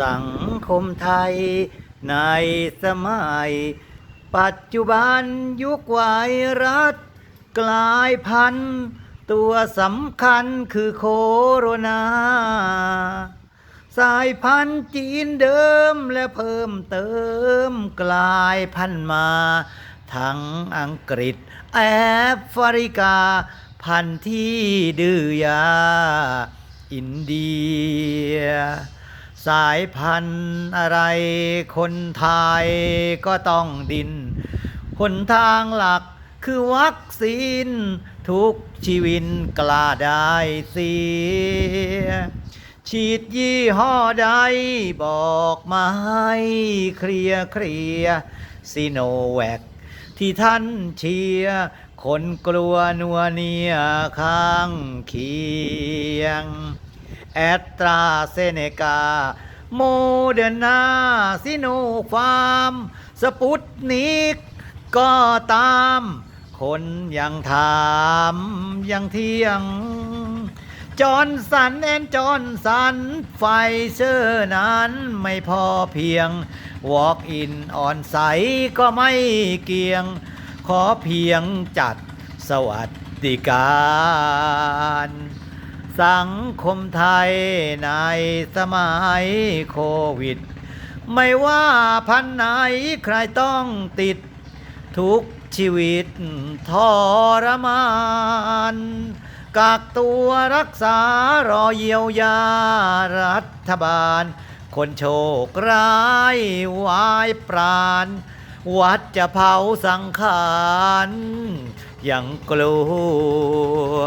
สังคมไทย ในสมัย ปัจจุบันยุคไวรัส กลายพันธุ์ตัวสำคัญคือโคโรนา สายพันธุ์จีนเดิมและเพิ่มเติมกลายพันธุ์มา ทั้งอังกฤษ แอฟริกา พันธุ์ที่ดื้อยา อินเดีย สายพันธุ์อะไรคนไทยก็ต้องดินหนทางหลักคือวัคซีน ทุกชีวินกล้าได้เสีย ฉีดยี่ห้อใดบอกมาให้เคลียร์เคลียร์ซีโนแวคที่ท่านเชียร์คนกลัวนัวเนียข้างเคียง แอตราเซเนกา โมเดอร์นาซิโนฟาร์ม สปุตนิก ก็ตาม คนยังถามยังเที่ยง จอห์นสันแอนจอห์นสัน ไฟเซอร์นั้นไม่พอเพียง วอล์กอินออนไซก็ไม่เกี่ยง ขอเพียงจัดสวัสดิการ สังคมไทยในสมัยโควิด ไม่ว่าพันไหนใครต้องติด ทุกชีวิตทรมานกักตัวรักษารอเยียวยารัฐบาล คนโชคร้ายวายปราณ วัดจะเผาสังขารยังกลัว